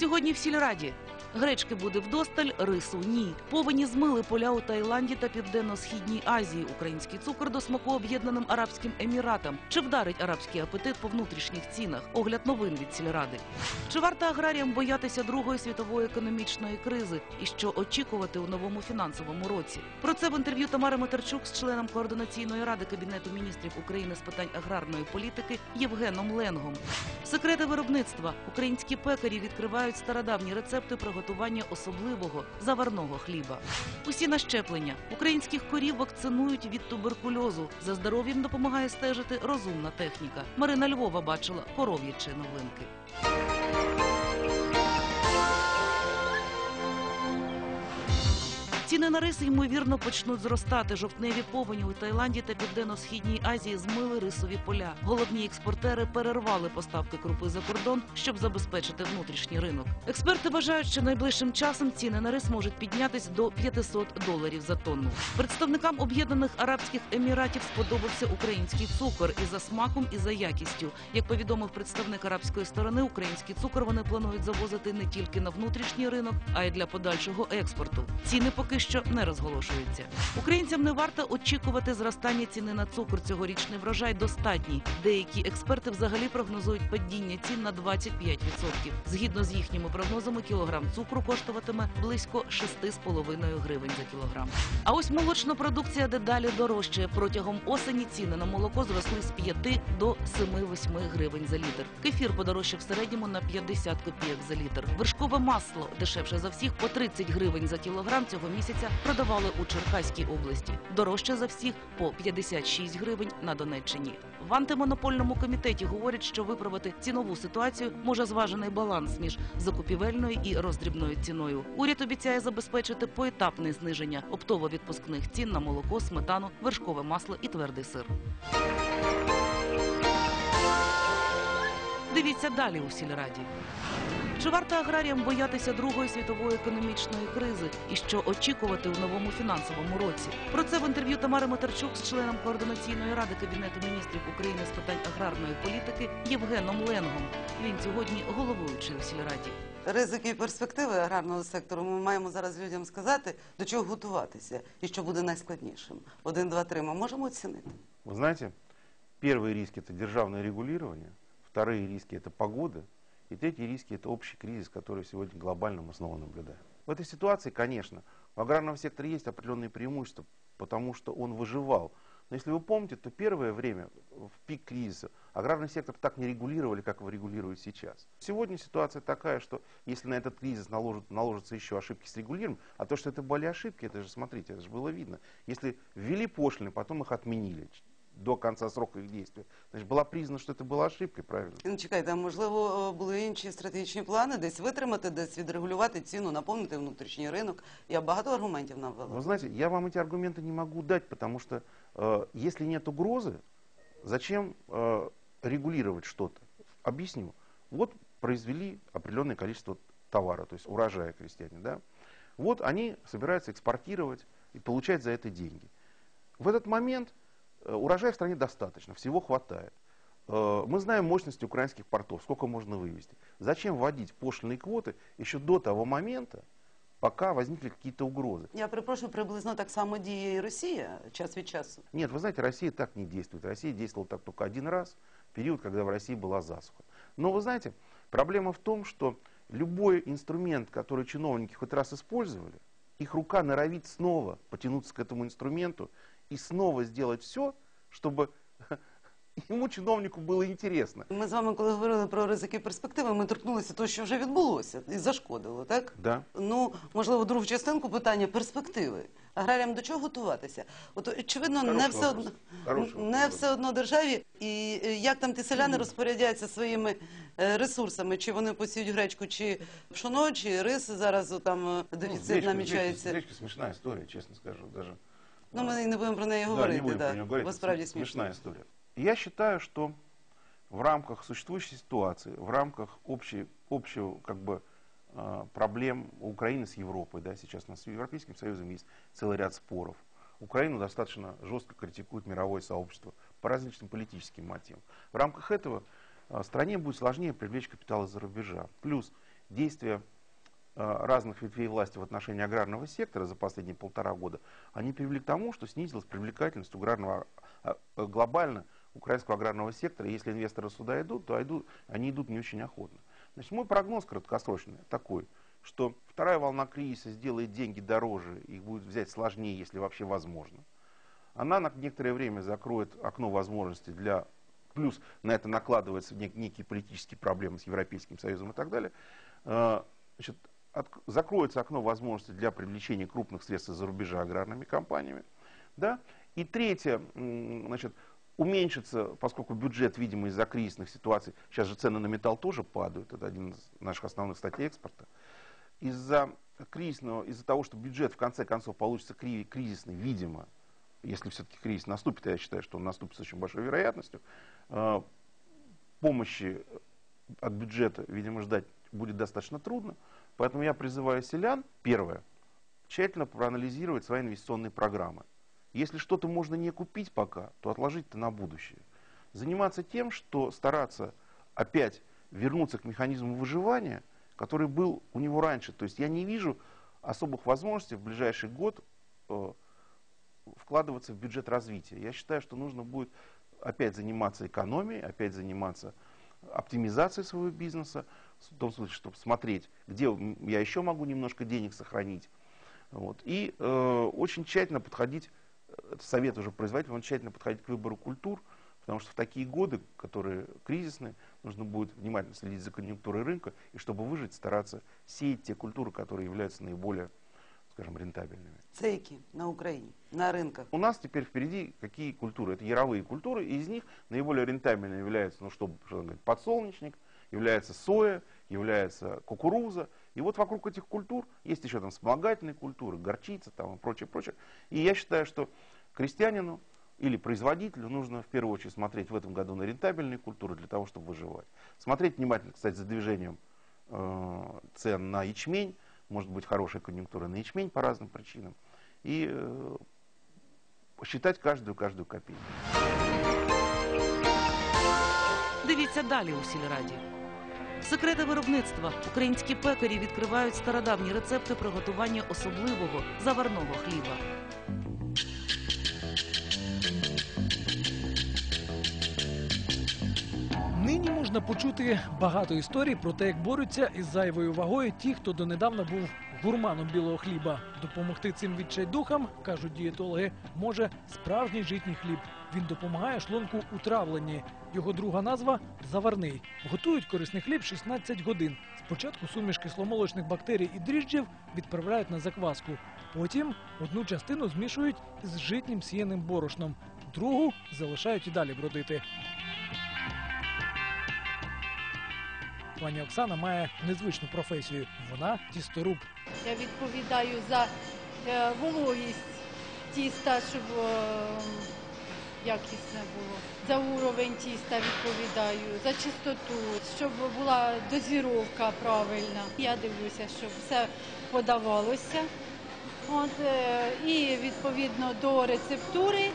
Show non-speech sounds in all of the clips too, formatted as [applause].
Сьогодні в сільраді. Гречки буде вдосталь, рису ні. Повені змили поля у Таїланді та Південно-Східній Азії. Український цукор до смаку об'єднаним Арабським Еміратам. Чи вдарить арабський апетит по внутрішніх цінах? Огляд новин від сільради. Чи варто аграріям боятися Другої світової економічної кризи? І що очікувати у новому фінансовому році? Про це в інтерв'ю Тамари Матерчук з членом координаційної ради Кабінету міністрів України з питань аграрної політики Євгеном Ленгом. Секрети виробництва. Українські пекарі відкривають стародавні рецепти приготування особливого заварного хліба. Усі на щеплення. Українських корів вакцинують від туберкульозу. За здоров'ям допомагає стежити розумна техніка. Марина Львова бачила коров'ячі новинки. Ціни на рис ймовірно почнуть зростати. Жовтневі повені у Таїланді та Південно-Східній Азії змили рисові поля. Головні експортери перервали поставки крупи за кордон, щоб забезпечити внутрішній ринок. Експерти вважають, що найближчим часом ціни на рис можуть піднятись до 500 доларів за тонну. Представникам об'єднаних арабських еміратів сподобався український цукор і за смаком, і за якістю. Як повідомив представник арабської сторони, український цукор вони планують завозити не тільки на внутрішній ринок, а й для подальшого експорту. Ціни поки що не розголошуються. Українцям не варто очікувати зростання ціни на цукор. Цьогорічний врожай достатній. Деякі експерти взагалі прогнозують падіння цін на 25%. Згідно з їхніми прогнозами, кілограм цукру коштуватиме близько 6,5 гривень за кілограм. А ось молочна продукція дедалі дорожчає. Протягом осені ціни на молоко зросли з 5 до 7-8 гривень за літр. Кефір подорожчав в середньому на 50 копійок за літр. Вершкове масло дешевше за всіх по 30 гривень за кілограм цього місяця продавали у Черкаській області. Дорожче за всіх по 56 гривень на Донеччині. В антимонопольному комітеті говорять, що виправити цінову ситуацію може зважений баланс між закупівельною і роздрібною ціною. Уряд обіцяє забезпечити поетапне зниження оптово-відпускних цін на молоко, сметану, вершкове масло і твердий сир. Дивіться далі у сільраді. Чи варто аграріям боятися Другої світової економічної кризи і що очікувати у новому фінансовому році? Про це в інтерв'ю Тамари Матерчук з членом координаційної ради Кабінету міністрів України з питань аграрної політики Євгеном Ленгом. Він сьогодні головуючий у сільраді. Ризики і перспективи аграрного сектору ми маємо зараз людям сказати, до чого готуватися і що буде найскладнішим. Один, два, три. Ми можемо оцінити. Вы знаете, первые риски – это державное регулирование, вторые риски – это погода, И третьи риски – это общий кризис, который сегодня глобально мы снова наблюдаем. В этой ситуации, конечно, у аграрного сектора есть определенные преимущества, потому что он выживал. Но если вы помните, то первое время, в пик кризиса, аграрный сектор так не регулировали, как его регулируют сейчас. Сегодня ситуация такая, что если на этот кризис наложат, наложатся еще ошибки с регулированием, а то, что это были ошибки, это же, смотрите, это же было видно. Если ввели пошлины, потом их отменили до конца срока их действия, значит, была признана, что это была ошибкой, правильно? Ну, чекайте, а можливо, були інші стратегічні плани, десь витримати, десь відрегулювати ціну, наповнити внутрішній ринок. Я багато аргументів навела. Вы знаете, я вам эти аргументы не могу дать, потому что э, если нет угрозы, зачем э, регулировать что-то? Объясню. Вот произвели определенное количество товара, то есть урожая крестьяне, да? Вот они собираются экспортировать и получать за это деньги. В этот момент э, урожая в стране достаточно, всего хватает. Э, Мы знаем мощности украинских портов, сколько можно вывести. Зачем вводить пошлиные квоты еще до того момента, пока возникли какие-то угрозы? Я перепрошую, приблизно так само діє і Росія час від часу. Нет, вы знаете, Россия так не действует. Россия действовала так только один раз, в период, когда в России была засуха. Но вы знаете, проблема в том, что любой инструмент, который чиновники хоть раз использовали, их рука норовит снова потянуться к этому инструменту и снова сделать все, чтобы [laughs] ему, чиновнику, было интересно. Ми з вами, коли говорили про ризики і перспективи, ми торкнулися того, що вже відбулося і зашкодило, так? Да. Ну, можливо, другу частинку питання перспективи. Аграріям до чого готуватися? От очевидно, не все одно Хороший не все одно державі. І е, як там ті селяни розпорядяться своїми е, ресурсами? Чи вони посіють гречку, чи пшоно, чи рис зараз там е, Ну, гречка- намічається? Гречка, смешная история, честно скажу. Даже, Ну, ми і не будемо про неї Да, говорити, не будем да, про нее говорить. бо это справді см- смішно. смешная история. Я считаю, что в рамках существующей ситуации, в рамках общей, общего как бы э, проблем Украины с Европой, да, сейчас у нас с Европейским Союзом есть целый ряд споров. Украину достаточно жестко критикует мировое сообщество по различным политическим мотивам. В рамках этого э, стране будет сложнее привлечь капитал из-за рубежа. Плюс действия э, разных ветвей власти в отношении аграрного сектора за последние полтора года, они привели к тому, что снизилась привлекательность аграрного, а, э, глобально украинского аграрного сектора. Если инвесторы сюда идут, то идут, они идут не очень охотно. Значит, мой прогноз краткосрочный такой, что вторая волна кризиса сделает деньги дороже, их будет взять сложнее, если вообще возможно. Она на некоторое время закроет окно возможностей для... Плюс на это накладываются нек- некие политические проблемы с Европейским Союзом и так далее. Э, Значит, от- закроется окно возможностей для привлечения крупных средств из-за рубежа аграрными компаниями. Да? И третье, значит, уменьшится, поскольку бюджет, видимо, из-за кризисных ситуаций, сейчас же цены на металл тоже падают, это один из наших основных статей экспорта, из-за кризисного, из-за того, что бюджет в конце концов получится кри- кризисный, видимо, если все-таки кризис наступит, я считаю, что он наступит с очень большой вероятностью, э, помощи от бюджета, видимо, ждать будет достаточно трудно. Поэтому я призываю селян, первое, тщательно проанализировать свои инвестиционные программы. Если что-то можно не купить пока, то отложить это на будущее. Заниматься тем, что стараться опять вернуться к механизму выживания, который был у него раньше. То есть я не вижу особых возможностей в ближайший год э, вкладываться в бюджет развития. Я считаю, что нужно будет опять заниматься экономией, опять заниматься оптимизацией своего бизнеса, в том смысле, чтобы смотреть, где я еще могу немножко денег сохранить. Вот. И э, очень тщательно подходить, это совет уже производителям, тщательно подходить к выбору культур, потому что в такие годы, которые кризисные, нужно будет внимательно следить за конъюнктурой рынка, и чтобы выжить, стараться сеять те культуры, которые являются наиболее, скажем, рентабельными. Це які на Україні, на ринках. У нас теперь впереди какие культуры? Это яровые культуры, и из них наиболее рентабельной является, ну что, что говорить, подсолнечник, является соя, является кукуруза. И вот вокруг этих культур есть еще там вспомогательные культуры, горчица там и прочее, прочее. И я считаю, что крестьянину или производителю нужно в первую очередь смотреть в этом году на рентабельные культуры для того, чтобы выживать. Смотреть внимательно, кстати, за движением э, цен на ячмень. Может быть хорошая конъюнктура на ячмень по разным причинам. И э, считать каждую-каждую копейку. Дивіться далі у сільраді. Секрети виробництва. Українські пекарі відкривають стародавні рецепти приготування особливого заварного хліба. Нині можна почути багато історій про те, як борються із зайвою вагою ті, хто донедавна був гурманом білого хліба. Допомогти цим відчайдухам, кажуть дієтологи, може справжній житній хліб. Він допомагає шлунку у травленні. Його друга назва заварний. Готують корисний хліб 16 годин. Спочатку суміш кисломолочних бактерій і дріжджів відправляють на закваску. Потім одну частину змішують із житнім сіяним борошном, другу залишають і далі бродити. Пані Оксана має незвичну професію. Вона тісторуб. Я відповідаю за е, вологість тіста, щоб е, якісне було. За уровень тіста відповідаю, за чистоту, щоб була дозіровка правильна. Я дивлюся, щоб все подавалося. От, е, і відповідно до рецептури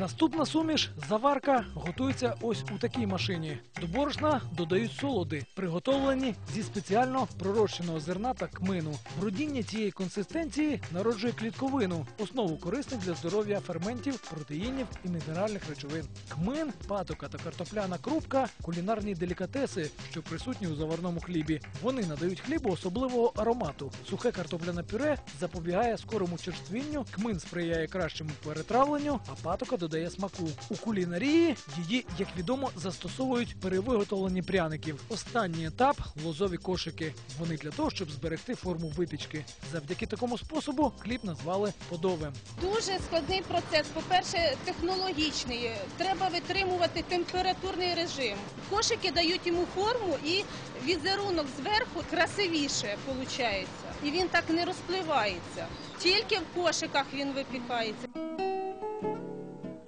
Наступна суміш заварка готується ось у такій машині. До борошна додають солоди, приготовлені зі спеціально пророщеного зерна та кмину. Бродіння цієї консистенції народжує клітковину, основу корисних для здоров'я ферментів, протеїнів і мінеральних речовин. Кмин, патока та картопляна крупка кулінарні делікатеси, що присутні у заварному хлібі. Вони надають хлібу особливого аромату. Сухе картопляне пюре запобігає скорому черствінню, кмин сприяє кращому перетравленню, а патока додає смаку. У кулінарії її, як відомо, застосовують при виготовленні пряників. Останній етап лозові кошики. Вони для того, щоб зберегти форму випічки. Завдяки такому способу хліб назвали подовим. Дуже складний процес. По-перше, технологічний. Треба витримувати температурний режим. Кошики дають йому форму і візерунок зверху красивіше виходить. І він так не розпливається. Тільки в кошиках він випікається.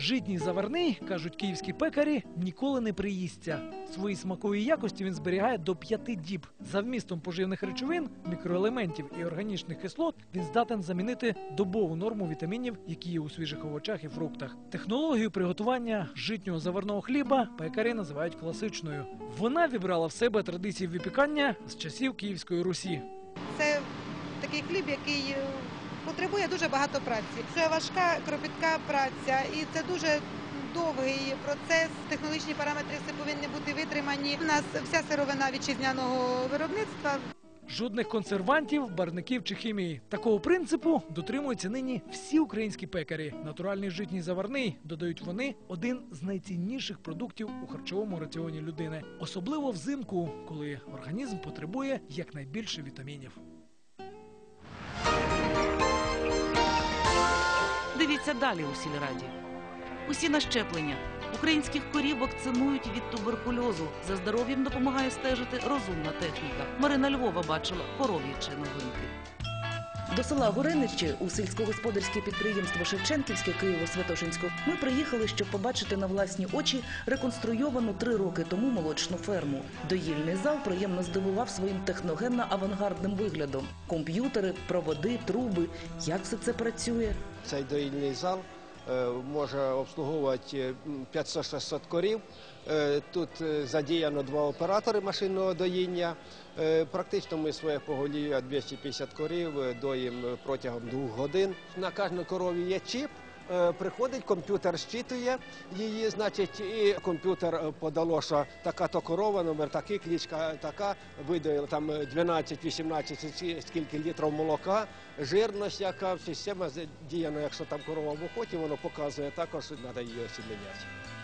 Житній заварний, кажуть київські пекарі, ніколи не приїсться. Свої смакові якості він зберігає до п'яти діб. За вмістом поживних речовин, мікроелементів і органічних кислот він здатен замінити добову норму вітамінів, які є у свіжих овочах і фруктах. Технологію приготування житнього заварного хліба пекарі називають класичною. Вона вібрала в себе традиції випікання з часів Київської Русі. Це такий хліб, який е, потребує дуже багато праці. Це важка кропітка праця, і це дуже довгий процес. Технологічні параметри все повинні бути витримані. У нас вся сировина вітчизняного виробництва. Жодних консервантів, барників чи хімії. Такого принципу дотримуються нині всі українські пекарі. Натуральний житній заварний, додають вони, один з найцінніших продуктів у харчовому раціоні людини, особливо взимку, коли організм потребує якнайбільше вітамінів. Дивіться далі у сільраді. Усі на щеплення. Українських корів вакцинують від туберкульозу. За здоров'ям допомагає стежити розумна техніка. Марина Львова бачила коров'ячі новинки. До села Гориничі у сільськогосподарське підприємство Шевченківське Києво-Святошинського ми приїхали, щоб побачити на власні очі реконструйовану три роки тому молочну ферму. Доїльний зал приємно здивував своїм техногенно-авангардним виглядом. Комп'ютери, проводи, труби. Як все це працює? Цей доїльний зал е, може обслуговувати е, м, 500-600 корів. Е, Тут е, задіяно два оператори машинного доїння. Е, Практично ми своє поголів'я 250 корів доїмо протягом двох годин. На кожній корові є чіп. Приходить комп'ютер, щитує її, значить, і комп'ютер подало, що така то корова, номер такий, клічка така, видає там е, 12-18 скільки літрів молока, жирність яка, система задіяна, якщо там корова в охоті, воно показує також, що треба її осіміняти.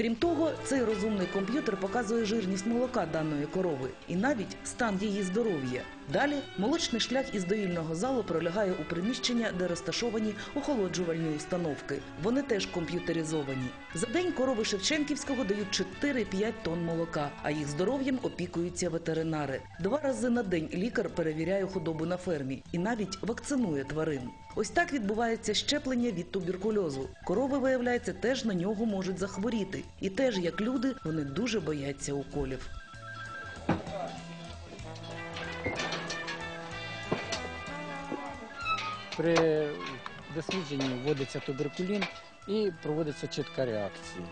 Крім того, цей розумний комп'ютер показує жирність молока даної корови і навіть стан її здоров'я. Далі молочний шлях із доїльного залу пролягає у приміщення, де розташовані охолоджувальні установки. Вони теж комп'ютеризовані. За день корови Шевченківського дають 4-5 тонн молока, а їх здоров'ям опікуються ветеринари. Два рази на день лікар перевіряє худобу на фермі і навіть вакцинує тварин. Ось так відбувається щеплення від туберкульозу. Корови, виявляється, теж на нього можуть захворіти. І теж, як люди, вони дуже бояться уколів. При дослідженні вводиться туберкулін і проводиться чітка реакція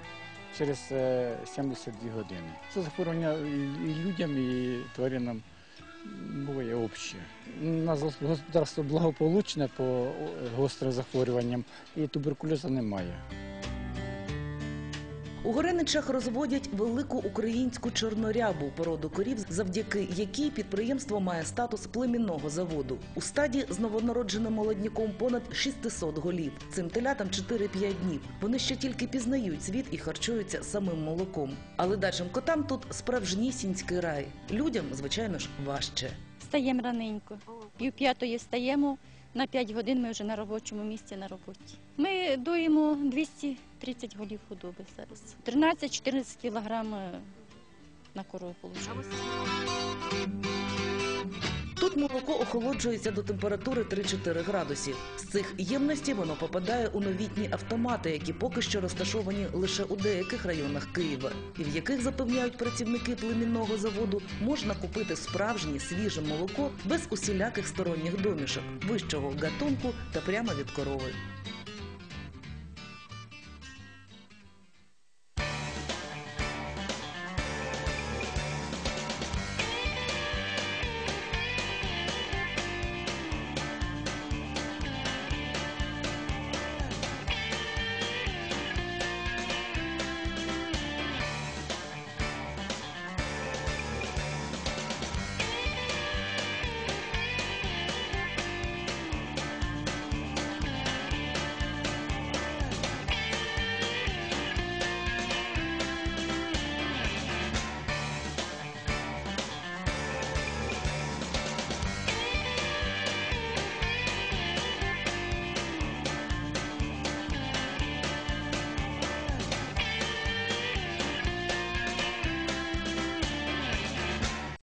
через е, 72 години. Це захворювання і людям, і тваринам буває обще. У нас господарство благополучне по е, гострим захворюванням, і туберкульозу немає. У Гореничах розводять велику українську чорнорябу породу корів, завдяки якій підприємство має статус племінного заводу. У стаді з новонародженим молодняком понад 600 голів. Цим телятам 4-5 днів. Вони ще тільки пізнають світ і харчуються самим молоком. Але дачим котам тут справжнісінький рай. Людям, звичайно ж, важче. Встаємо раненько. Пів п'ятої встаємо, на 5 годин ми вже на робочому місці на роботі. Ми доїмо 230 голів худоби зараз. 13-14 кілограм е, на корову виходить. Тут молоко охолоджується до температури 3-4 градусів. З цих ємностей воно попадає у новітні автомати, які поки що розташовані лише у деяких районах Києва, і в яких запевняють працівники племінного заводу, можна купити справжнє свіже молоко без усіляких сторонніх домішок, вищого гатунку та прямо від корови.